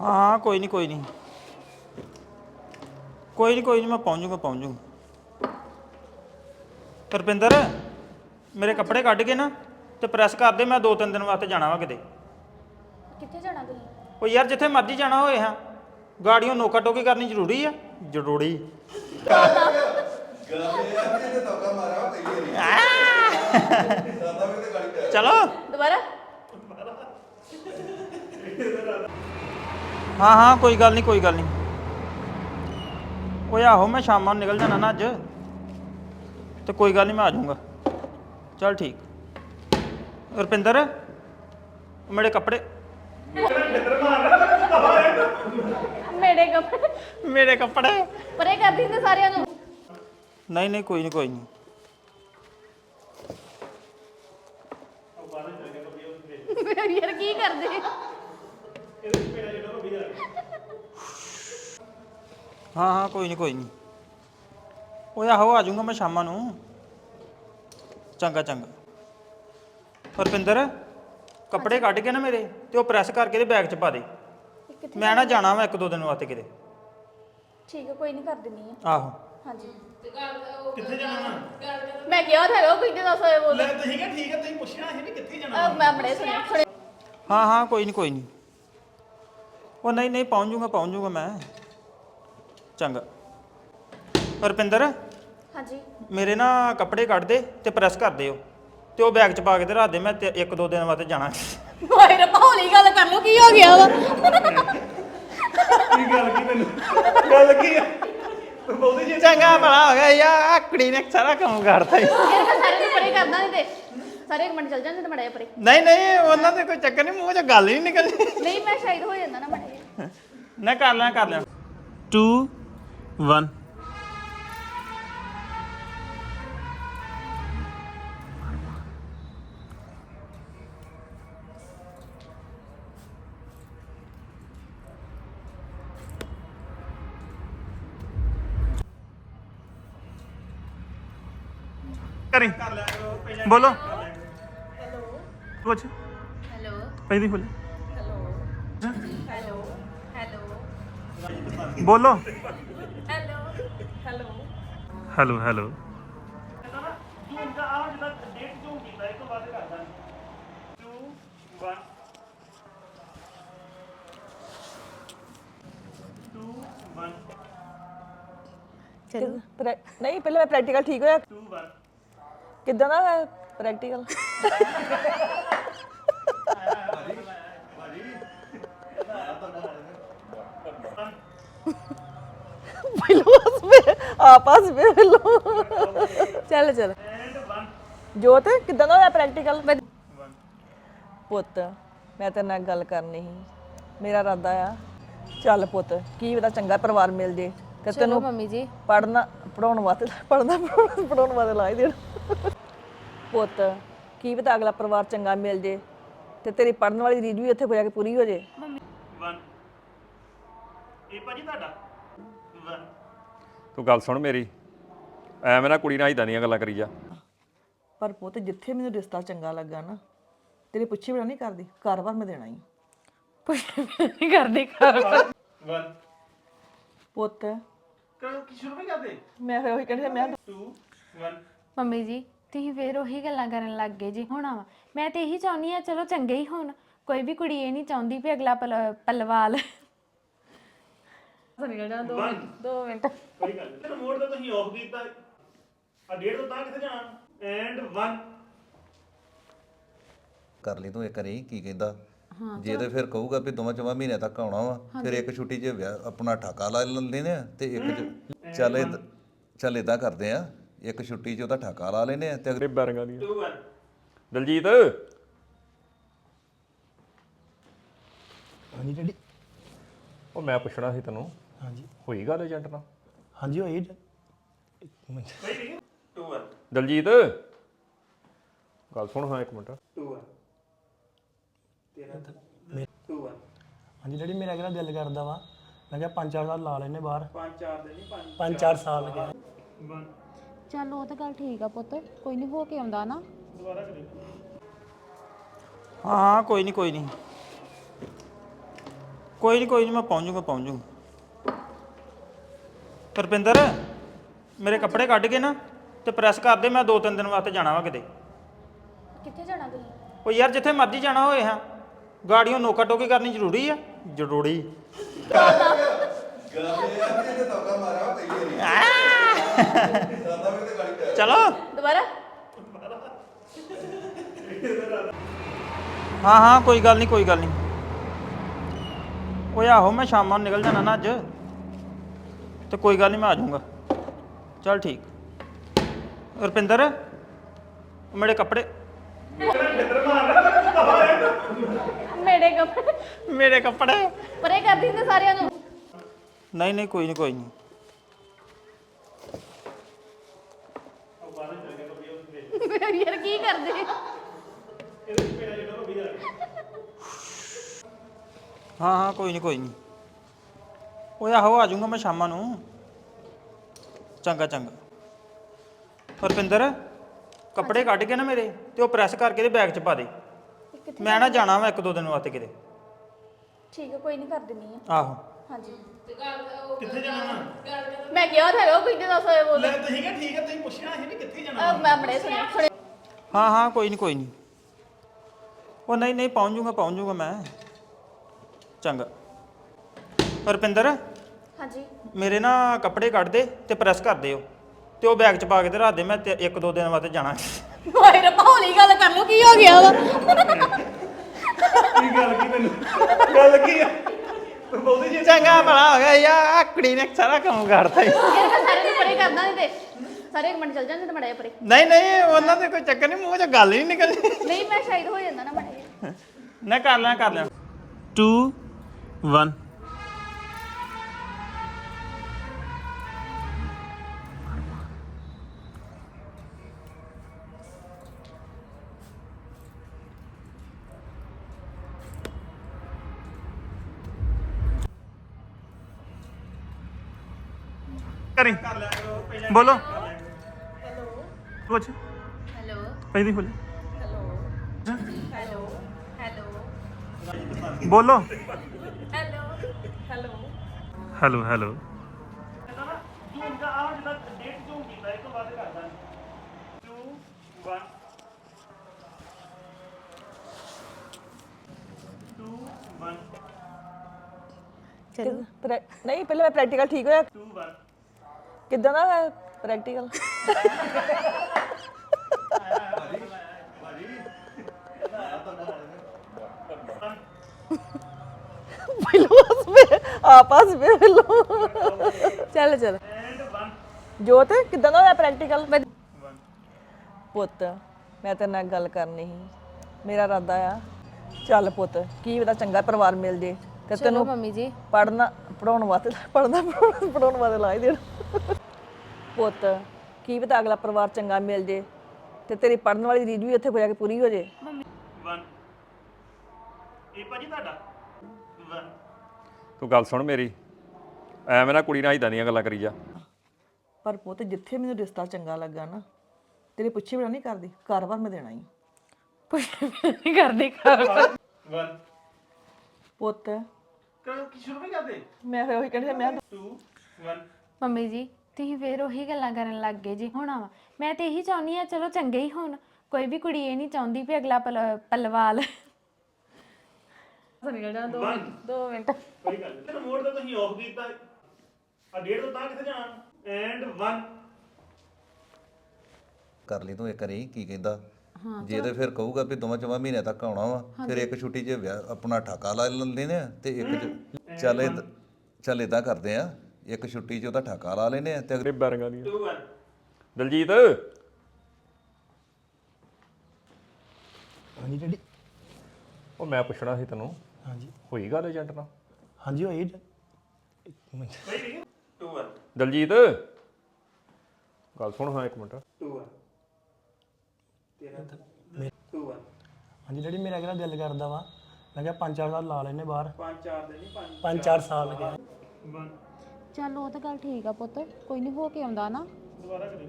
ਹਾਂ ਹਾਂ ਕੋਈ ਨਹੀਂ ਕੋਈ ਨਹੀਂ ਕੋਈ ਨਹੀਂ ਕੋਈ ਨਹੀਂ ਮੈਂ ਪਹੁੰਚ ਜਾਊਂਗਾ ਪਹੁੰਚ ਜਾਊਂਗਾ ਤਰਪਿੰਦਰ ਮੇਰੇ ਕੱਪੜੇ ਕੱਢ ਕੇ ਨਾ ਤੇ ਪ੍ਰੈਸ ਕਰ ਦੇ ਮੈਂ ਦੋ ਤਿੰਨ ਦਿਨ ਵਾਸਤੇ ਜਾਣਾ ਵਾ ਕਿਤੇ। ਕਿੱਥੇ ਜਾਣਾ ਤੁਸੀਂ? ਉਹ ਯਾਰ ਜਿੱਥੇ ਮਰਜ਼ੀ ਜਾਣਾ ਹੋਏ ਹਾਂ। ਗਾੜੀਆਂ ਨੋਕਾ ਟੋਕੀ ਕਰਨੀ ਜ਼ਰੂਰੀ ਆ। ਜ਼ਰੂਰੀ। ਚਲੋ। ਦੁਬਾਰਾ। ਹਾਂ ਹਾਂ ਕੋਈ ਗੱਲ ਨਹੀਂ ਕੋਈ ਗੱਲ ਨਹੀਂ। ਓਏ ਆਹੋ ਮੈਂ ਸ਼ਾਮਾਂ ਨੂੰ ਨਿਕਲ ਜਾਣਾ ਨਾ ਅੱਜ। ਤੇ ਕੋਈ ਗੱਲ ਨਹੀਂ ਮੈਂ ਆ ਜਾਊਂਗਾ। ਚਲ ਠੀਕ। ਰੁਪਿੰਦਰ ਉਹ ਮੇਰੇ ਕੱਪੜੇ। ਮੇਰੇ ਕੱਪੜੇ। ਮੇਰੇ ਕੱਪੜੇ। ਪਰੇ ਕਰ ਦਿੰਦੇ ਸਾਰਿਆਂ ਨੂੰ। ਨਹੀਂ ਨਹੀਂ ਕੋਈ ਨਹੀਂ ਕੋਈ ਨਹੀਂ। ਯਾਰ ਕੀ ਕਰਦੇ? ਹਾਂ ਹਾਂ ਕੋਈ ਨਹੀਂ ਕੋਈ ਨਹੀਂ ਓਏ ਆਹੋ ਆ ਜਾਊਂਗਾ ਮੈਂ ਸ਼ਾਮਾਂ ਨੂੰ। ਚੰਗਾ ਚੰਗਾ। ਰੁਪਿੰਦਰ ਕੱਪੜੇ ਕੱਢ ਕੇ ਨਾ ਮੇਰੇ ਤੇ ਉਹ ਪ੍ਰੈਸ ਕਰਕੇ ਤੇ ਬੈਗ 'ਚ ਪਾ ਦੇ। ਕਿੱਥੇ ਮੈਂ ਨਾ ਜਾਣਾ ਵਾ ਇੱਕ ਦੋ ਦਿਨ ਵਾਸਤੇ ਕਿਤੇ। ਠੀਕ ਹੈ ਕੋਈ ਨਹੀਂ ਕਰ ਦਿੰਨੀ ਆ। ਆਹੋ। ਹਾਂਜੀ। ਕਿੱਥੇ ਜਾਣਾ ਮੈਂ ਕਿਹਾ ਤਾਂ ਹੈਗਾ ਕੋਈ ਤੇ ਦੱਸ ਹੋਏ ਬੋਲ। ਲੈ ਤੁਸੀਂ ਕਿਹਾ ਠੀਕ ਹੈ ਤੁਸੀਂ ਪੁੱਛਿਆ ਸੀ ਵੀ ਕਿੱਥੇ ਜਾਣਾ ਮੈਂ ਆਪਣੇ ਸੁਣਿਆ ਹਾਂ ਹਾਂ ਕੋਈ ਨਹੀਂ ਕੋਈ ਨਹੀਂ ਉਹ ਨਹੀਂ ਨਹੀਂ ਪਹੁੰਚ ਜਾਊਂਗਾ ਪਹੁੰਚ ਜਾਊਂਗਾ ਮੈਂ। ਚੰਗਾ। ਰੁਪਿੰਦਰ ਹਾਂਜੀ। ਮੇਰੇ ਨਾ ਕੱਪੜੇ ਕੱਢ ਦੇ ਤੇ ਪ੍ਰੈਸ ਕਰ ਦਿਓ ਤੇ ਉਹ ਬੈਗ 'ਚ ਪਾ ਕੇ ਤੇ ਰੱਖ ਦੇ ਮੈਂ ਤੇ ਇੱਕ ਦੋ ਦਿਨ ਵਾਸਤੇ ਜਾਣਾ। ਓਏ ਰੱਬਾ ਹੌਲੀ ਗੱਲ ਕਰ ਲੋ ਕੀ ਹੋ ਗਿਆ ਵਾ? ਕੀ ਗੱਲ ਕੀ ਮੈਨੂੰ ਗੱਲ ਕੀ ਆ? ਤੂੰ ਬੋਲਦੀ ਜੀ। ਚੰਗਾ ਭਲਾ ਹੋ ਗਿਆ ਯਾਰ ਆਹ ਕੁੜੀ ਨੇ ਸਾਰਾ ਕੰਮ ਕਰਤਾ ਈ। ਮੈਂ ਸਾਰੇ ਨੂੰ ਪਰੇ ਕਰਦਾ ਨਹੀਂ ਤੇ। ਸਾਰੇ ਇੱਕ ਮਿੰਟ ਚੱਲ ਜਾਂਦੇ ਤੇ ਮੜਿਆ ਪਰੇ। ਨਹੀਂ ਨਹੀਂ ਉਹਨਾਂ ਦੇ ਕੋਈ ਚੱਕਰ ਨਹੀਂ ਮੂੰਹ 'ਚ ਗੱਲ ਹੀ ਨਹੀਂ ਨਿਕਲਦੀ। ਨਹੀਂ ਮੈਂ ਸ਼ਾਇਦ ਹੋ ਜਾਂਦਾ ਨਾ ਮੜਿਆ ਨਾ ਕਰ ਲੈ ਕਰ ਲੈ। 2 1 ਕਰੀ। ਬੋਲੋ। ਕੁਛ ਹੈਲੋ। ਪਹਿਲੀ ਬੋਲੇ ਹੈਲੋ। ਹੈਲੋ। ਬੋਲੋ। ਹੈਲੋ ਹੈਲੋ ਹੈਲੋ ਹੈਲੋ ਚਲੋ ਨਹੀਂ ਪਹਿਲਾਂ ਮੈਂ ਪ੍ਰੈਕਟੀਕਲ ਠੀਕ ਹੋਇਆ 2 1 ਕਿੱਦਾਂ ਦਾ ਪ੍ਰੈਕਟੀਕਲ ਪਹਿਲਾਂ ਆਪ ਹੱਸਵੇ ਪਹਿਲਾਂ ਚੱਲ ਚੱਲ। ਜੋਤ ਕਿੱਦਾਂ ਦਾ ਹੋਇਆ ਪ੍ਰੈਕਟੀਕਲ ਪੁੱਤ ਮੈਂ ਤੇਰੇ ਨਾਲ ਗੱਲ ਕਰਨੀ ਸੀ। ਮੇਰਾ ਇਰਾਦਾ ਆ। ਚੱਲ ਪੁੱਤ ਕੀ ਪਤਾ ਚੰਗਾ ਪਰਿਵਾਰ ਮਿਲ ਜੇ। ਤੇ ਤੈਨੂੰ ਮੰਮੀ ਜੀ। ਪੜਨਾ ਪੜਾਉਣ ਵਾਸਤੇ ਪੜਨਾ ਪੜਾਉਣ ਵਾਸਤੇ ਲਾ ਹੀ ਦੇਣ। ਪੁੱਤ ਕੀ ਪਤਾ ਅਗਲਾ ਪਰਿਵਾਰ ਚੰਗਾ ਮਿਲ ਜੇ। ਤੇ ਤੇਰੀ ਪੜਨ ਵਾਲੀ ਰੀਝ ਵੀ ਉੱਥੇ ਹੋ ਜਾ ਕੇ ਪੂਰੀ ਹੋ ਜੇ। 1 ਇਹ ਭਾਜੀ ਤੁਹਾਡਾ? 1 ਤੂੰ ਗੱਲ ਸੁਣ ਮੇਰੀ। ਐਵੇਂ ਨਾ ਕੁੜੀ ਨਾਲ ਇਦਾਂ ਦੀਆਂ ਗੱਲਾਂ ਕਰੀ ਜਾ। ਪਰ ਪੁੱਤ ਜਿੱਥੇ ਮੈਨੂੰ ਰਿਸ਼ਤਾ ਚੰਗਾ ਲੱਗਾ ਨਾ ਤੇਰੇ ਪੁੱਛੇ ਬਿਨਾ ਨਹੀਂ ਕਰਦੀ ਘਰ-ਬਾਰ ਮੈਂ ਦੇਣਾ ਹੀ ਨਹੀਂ ਕਰਦੀ ਕਰ 1 ਪੁੱਤ। ਕਰੋ ਕੀ ਸ਼ੁਰੂ ਵੀ ਕਰਦੇ? ਮੈਂ ਫਿਰ ਉਹੀ ਕਹਿੰਦੀ ਮੈਂ 2 1 ਮੰਮੀ ਜੀ ਤੁਸੀਂ ਫੇਰ ਉਹੀ ਗੱਲਾਂ ਕਰਨ ਲੱਗ ਗਏ ਜੀ ਹੋਣਾ ਵਾ ਮੈਂ ਤੇ ਇਹੀ ਚਾਹੁੰਦੀ ਆ ਚਲੋ ਚੰਗੇ ਹੀ ਹੋਣ। ਕੋਈ ਵੀ ਕੁੜੀ ਇਹ ਨਹੀਂ ਚਾਹੁੰਦੀ ਵੀ ਅਗਲਾ ਪਲ- ਪਲਵਾਲ ਕੋਈ ਗੱਲ ਨੀ। ਤੇ ਰਿਮੋਟ ਤਾਂ ਤੁਸੀਂ ਆਫ ਕੀਤਾ। ਆ ਡੇਢ ਤੋਂ ਤਾਂ ਕਿੱਥੇ ਜਾਣਾ? ਐਂਡ 1 ਕਰ ਲਈ ਤੂੰ ਇੱਕ ਵਾਰੀ ਕੀ ਕਹਿੰਦਾ? ਜੇ ਤੇ ਫਿਰ ਕਹੂਗਾ ਵੀ ਦੋਵਾਂ ਚੋਵਾਂ ਮਹੀਨਿਆਂ ਤੱਕ ਆਉਣਾ ਵਾ ਫਿਰ ਇੱਕ ਛੁੱਟੀ 'ਚ ਵਿਆਹ ਆਪਣਾ ਠਾਕਾ ਲਾ ਲੈਂਦੇ ਨੇ ਆ ਤੇ ਇੱਕ 'ਚ ਚੱਲ ਏਦ- ਚੱਲ ਇਦਾਂ ਕਰਦੇ ਆ ਇੱਕ ਛੁੱਟੀ 'ਚ ਉਹਦਾ ਠਾਕਾ ਲਾ ਲੈਨੇ ਆ ਤੇ ਅਗਲੇ ਤੇਰੇ ਬੈਰੰਗਾਂ ਦੀਆਂ। 2 1 ਦਲਜੀਤ। ਹਾਂਜੀ ਡੈਡੀ। ਉਹ ਮੈਂ ਪੁੱਛਣਾ ਸੀ ਤੈਨੂੰ ਹਾਂਜੀ। ਹੋਈ ਗੱਲ ਏਜੰਟ ਨਾਲ? ਹਾਂਜੀ ਹੋਈ ਡ- ਇੱਕ ਮਿੰਟ। 2 1 ਦਲਜੀਤ ਗੱਲ ਸੁਣ ਹਾਂ ਇੱਕ ਮਿੰਟ। 2 1 ਤੇਰਾ 2 1 ਹਾਂਜੀ ਡੈਡੀ ਮੇਰਾ ਕਿਹੜਾ ਦਿਲ ਕਰਦਾ ਵਾ? ਮੈਂ ਕਿਹਾ ਪੰਜ ਚਾਰ ਸਾਲ ਲਾ ਲੈਨੇ ਬਾਹਰ। 5 4 ਦੇ ਨਹੀਂ 5 ਪੰਜ ਚਾਰ ਸਾਲ ਗਿਆ 1 ਚੱਲ ਉਹ ਤਾਂ ਗੱਲ ਠੀਕ ਆ ਪੁੱਤ। ਕੋਈ ਨਹੀਂ ਹੋ ਕੇ ਆਉਂਦਾ ਨਾ। ਹਾਂ ਹਾਂ ਕੋਈ ਨਹੀਂ ਕੋਈ ਨਹੀਂ ਕੋਈ ਨਹੀਂ ਕੋਈ ਨਹੀਂ ਮੈਂ ਪਹੁੰਚ ਜਾਊਂਗਾ ਪਹੁੰਚ ਜਾਊਂਗਾ ਰੁਪਿੰਦਰ ਮੇਰੇ ਕੱਪੜੇ ਕੱਢ ਕੇ ਨਾ ਤੇ ਪ੍ਰੈਸ ਕਰ ਦੇ ਮੈਂ ਦੋ ਤਿੰਨ ਦਿਨ ਵਾਸਤੇ ਜਾਣਾ ਵਾ ਕਿਤੇ। ਕਿੱਥੇ ਜਾਣਾ ਤੁਸੀਂ? ਉਹ ਯਾਰ ਜਿੱਥੇ ਮਰਜ਼ੀ ਜਾਣਾ ਹੋਏ ਹਾਂ। ਗਾੜੀਆਂ ਨੋਕਾ ਟੋਕੀ ਕਰਨੀ ਜ਼ਰੂਰੀ ਆ। ਜ਼ਰੂਰੀ। ਚਲੋ। ਦੁਬਾਰਾ। ਹਾਂ ਹਾਂ ਕੋਈ ਗੱਲ ਨਹੀਂ ਕੋਈ ਗੱਲ ਨਹੀਂ ਓਏ ਆਹੋ ਮੈਂ ਸ਼ਾਮਾਂ ਨੂੰ ਨਿਕਲ ਜਾਣਾ ਨਾ ਅੱਜ। ਤੇ ਕੋਈ ਗੱਲ ਨਹੀਂ ਮੈਂ ਆ ਜਾਊਂਗਾ। ਚਲ ਠੀਕ। ਰੁਪਿੰਦਰ ਮੇਰੇ ਕੱਪੜੇ ਮੇਰੇ ਕੱਪੜੇ ਮੇਰੇ ਕੱਪੜੇ। ਪਰੇ ਕਰ ਦਿੰਦੇ ਸਾਰਿਆਂ ਨੂੰ। ਨਹੀਂ ਨਹੀਂ ਕੋਈ ਨਹੀਂ ਕੋਈ ਨਹੀਂ ਯਾਰ ਕੀ ਕਰਦੇ? ਹਾਂ ਹਾਂ ਕੋਈ ਨਹੀਂ ਕੋਈ ਨਹੀਂ ਓਏ ਆਹੋ ਆ ਜਾਊਂਗਾ ਮੈਂ ਸ਼ਾਮਾਂ ਨੂੰ। ਚੰਗਾ ਚੰਗਾ। ਰੁਪਿੰਦਰ ਕੱਪੜੇ ਕੱਢ ਕੇ ਨਾ ਮੇਰੇ ਤੇ ਉਹ ਪ੍ਰੈਸ ਕਰਕੇ ਦੇ ਬੈਗ 'ਚ ਪਾ ਦੇ। ਮੈਂ ਨਾ ਜਾਣਾ ਵਾ ਇੱਕ ਦੋ ਦਿਨ ਵਾਸਤੇ ਕਿਤੇ। ਠੀਕ ਹੈ ਕੋਈ ਨਹੀਂ ਕਰ ਦਿੰਨੀ ਆ। ਆਹੋ। ਹਾਂਜੀ। ਕਿੱਥੇ ਜਾਣਾ? ਮੈਂ ਕਿਹਾ ਤਾਂ ਹੈਗਾ ਕੋਈ ਤੇ ਦੱਸ ਹੋਏ ਬੋਲ। ਲੈ ਤੁਸੀਂ ਕਿਹਾ ਠੀਕ ਹੈ ਤੁਸੀਂ ਪੁੱਛਣਾ ਸੀ ਵੀ ਕਿੱਥੇ ਜਾਣਾ ਅਹ ਮੈਂ ਬੜੇ ਸੁਣੇ ਸੁਣੇ ਹਾਂ ਹਾਂ ਕੋਈ ਨਹੀਂ ਕੋਈ ਨਹੀਂ ਉਹ ਨਹੀਂ ਨਹੀਂ ਪਹੁੰਚ ਜਾਊਂਗਾ ਪਹੁੰਚ ਜਾਊਂਗਾ ਮੈਂ। ਚੰਗਾ। ਰੁਪਿੰਦਰ? ਹਾਂਜੀ। ਮੇਰੇ ਨਾ ਕੱਪੜੇ ਕੱਢ ਦੇ ਤੇ ਪ੍ਰੈਸ ਕਰ ਦਿਓ ਤੇ ਉਹ ਬੈਗ 'ਚ ਪਾ ਕੇ ਤੇ ਰੱਖ ਦੇ ਮੈਂ ਤੇ ਇੱਕ ਦੋ ਦਿਨ ਵਾਸਤੇ ਜਾਣਾ। ਓਏ ਰੱਬਾ ਹੌਲੀ ਗੱਲ ਕਰ ਲੋ ਕੀ ਹੋ ਗਿਆ ਵਾ? ਕੀ ਗੱਲ ਕੀ ਤੈਨੂੰ ਗੱਲ ਕੀ ਆ? ਤੂੰ ਬੋਲਦੀ ਜੀ ਚੰਗਾ ਭਲਾ ਹੋ ਗਿਆ ਯਾਰ ਆਕੜੀ ਨੇ ਸਾਰਾ ਕੰਮ ਕਰਤਾ ਈ। ਸਾਰੇ ਨੂੰ ਪਰੇ ਕਰਦਾ ਨਹੀਂ ਤੇ। ਸਾਰੇ ਇੱਕ ਮਿੰਟ ਚੱਲ ਜਾਂਦੇ ਤੇ ਮੜਿਆ ਪਰੇ। ਨਹੀਂ ਨਹੀਂ ਉਹਨਾਂ ਦੇ ਕੋਈ ਚੱਕਰ ਨਹੀਂ ਮੂੰਹ 'ਚ ਗੱਲ ਹੀ ਨਹੀਂ ਨਿਕਲਦੀ। ਨਹੀਂ ਮੈਂ ਸ਼ਾਇਦ ਹੋ ਜਾਂਦਾ ਨਾ ਮੜਿਆ ਨਾ ਕਰ ਲੈਣਾ ਕਰ ਲੈਣਾ 2 1 ਕਰੀ ਬੋਲੋ ਹੈਲੋ ਕੁਛ ਹੈਲੋ ਪਹਿਲੀ ਬੋਲ ਹੈਲੋ ਹੈਲੋ ਬੋਲੋ ਹੈਲੋ ਹੈਲੋ ਪ੍ਰੈ- ਨਹੀਂ ਪਹਿਲਾਂ ਮੈਂ ਪ੍ਰੈਕਟੀਕਲ ਠੀਕ ਹੋਇਆ ਕਿੱਦਾਂ ਦਾ ਪ੍ਰੈਕਟੀਕਲ ਪਹਿਲਾਂ ਹੱਸਵੇ ਆਪ ਹੱਸਵੇ ਪਹਿਲਾਂ ਚੱਲ ਚੱਲ। ਜੋਤ ਕਿੱਦਾਂ ਦਾ ਹੋਇਆ ਪ੍ਰੈਕਟੀਕਲ ਪੁੱਤ ਮੈਂ ਤੇਰੇ ਨਾਲ ਗੱਲ ਕਰਨੀ ਸੀ। ਮੇਰਾ ਇਰਾਦਾ ਆ। ਚੱਲ ਪੁੱਤ ਕੀ ਪਤਾ ਚੰਗਾ ਪਰਿਵਾਰ ਮਿਲ ਜੇ। ਤੇ ਤੈਨੂੰ ਮੰਮੀ ਜੀ। ਪੜਨਾ ਪੜਾਉਣ ਵਾਸਤੇ ਪੜਨਾ ਪੜਾਉਣ ਵਾਸਤੇ ਲਾ ਹੀ ਦੇਣ। ਪੁੱਤ ਕੀ ਪਤਾ ਅਗਲਾ ਪਰਿਵਾਰ ਚੰਗਾ ਮਿਲ ਜੇ ਤੇ ਤੇਰੀ ਪੜਨ ਵਾਲੀ ਰੀਝ ਵੀ ਉੱਥੇ ਹੋ ਜਾ ਕੇ ਪੂਰੀ ਹੋ ਜੇ? 1 ਇਹ ਭਾਜੀ ਤੁਹਾਡਾ? 1 ਤੂੰ ਗੱਲ ਸੁਣ ਮੇਰੀ। ਐਵੇਂ ਨਾ ਕੁੜੀ ਨਾਲ ਇਦਾਂ ਦੀਆਂ ਗੱਲਾਂ ਕਰੀ ਜਾ। ਪਰ ਪੁੱਤ ਜਿੱਥੇ ਮੈਨੂੰ ਰਿਸ਼ਤਾ ਚੰਗਾ ਲੱਗਾ ਨਾ ਤੇਰੇ ਪੁੱਛੇ ਬਿਨਾ ਨਹੀਂ ਕਰਦੀ। ਘਰ-ਬਾਰ ਮੈਂ ਦੇਣਾ ਹੀ ਨਹੀਂ ਕਰਦੇ ਘਰ 1 ਪੁੱਤ ਕਰੋ ਕੀ ਸ਼ੁਰੂ ਨਹੀਂ ਕਰਦੇ? ਮੈਂ ਫਿਰ ਉਹੀ ਕਹਿੰਦੀ ਮੈਂ 2 1 ਮੰਮੀ ਜੀ ਤੁਸੀਂ ਫੇਰ ਉਹੀ ਗੱਲਾਂ ਕਰਨ ਲੱਗ ਗਏ ਜੀ ਹੁਣ ਵਾ। ਮੈਂ ਤੇ ਇਹੀ ਚਾਹੁੰਦੀ ਆ ਚਲੋ ਚੰਗੇ ਹੀ ਹੋਣ। ਕੋਈ ਵੀ ਕੁੜੀ ਇਹ ਨਹੀਂ ਚਾਹੁੰਦੀ ਵੀ ਅਗਲਾ ਪਲ- ਪਲਵਾਲ। ਨਿਕਲ ਜਾਣਾ ਦੋ। ਮਿੰਟ ਦੋ ਮਿੰਟ। ਕੋਈ ਗੱਲ ਨਹੀਂ ਮੋੜ ਤਾਂ ਤੁਸੀਂ ਆਫ ਕੀਤਾ। ਆ ਡੇਢ ਤੋਂ ਤਾਂ ਕਿੱਥੇ ਜਾਣਾ? ਐਂਡ 1 ਕਰ ਲਈ ਤੂੰ ਇੱਕ ਵਾਰੀ ਕੀ ਕਹਿੰਦਾ? ਜੇ ਤੇ ਫਿਰ ਕਹੂਗਾ ਵੀ ਦੋਵਾਂ ਚੋਵਾਂ ਮਹੀਨੇ ਤੱਕ ਆਉਣਾ ਵਾ ਫਿਰ ਇੱਕ ਛੁੱਟੀ 'ਚ ਵਿਆਹ ਆਪਣਾ ਠਾਕਾ ਲਾ ਲੈਂਦੇ ਨੇ ਤੇ ਇੱਕ 'ਚ ਚੱਲ ਏਦ- ਚੱਲ ਇਦਾਂ ਕਰਦੇ ਆ। ਇੱਕ ਛੁੱਟੀ 'ਚ ਉਹਦਾ ਠਾਕਾ ਲਾ ਲੈਨੇ ਆ ਤੇ ਅਗਲੇ ਦੀਆਂ। 2 1 ਦਲਜੀਤ। ਹਾਂਜੀ ਡੈਡੀ। ਉਹ ਮੈਂ ਪੁੱਛਣਾ ਸੀ ਤੈਨੂੰ। ਹਾਂਜੀ। ਹੋਈ ਗੱਲ ਏਜੰਟ ਨਾਲ? ਹਾਂਜੀ ਹੋਈ ਜ- ਇੱਕ ਮਿੰਟ। 2 1 ਦਲਜੀਤ। ਗੱਲ ਸੁਣ ਹਾਂ ਇੱਕ ਮਿੰਟ। 2 1 ਤੇਰਾ 2 1 ਹਾਂਜੀ ਡੈਡੀ ਮੇਰਾ ਕਿਹੜਾ ਦਿਲ ਕਰਦਾ ਵਾ? ਮੈਂ ਕਿਹਾ ਪੰਜ ਚਾਰ ਸਾਲ ਲਾ ਲੈਨੇ ਬਾਹਰ। 5 4 ਦੇ ਨਹੀਂ 5 ਪੰਜ ਚਾਰ ਸਾਲ ਗਿਆ। 1 ਚੱਲ ਉਹ ਤਾਂ ਗੱਲ ਠੀਕ ਆ ਪੁੱਤ, ਕੋਈ ਨਹੀਂ ਹੋ ਕੇ ਆਉਂਦਾ ਨਾ। ਦੁਬਾਰਾ ਕਰੀ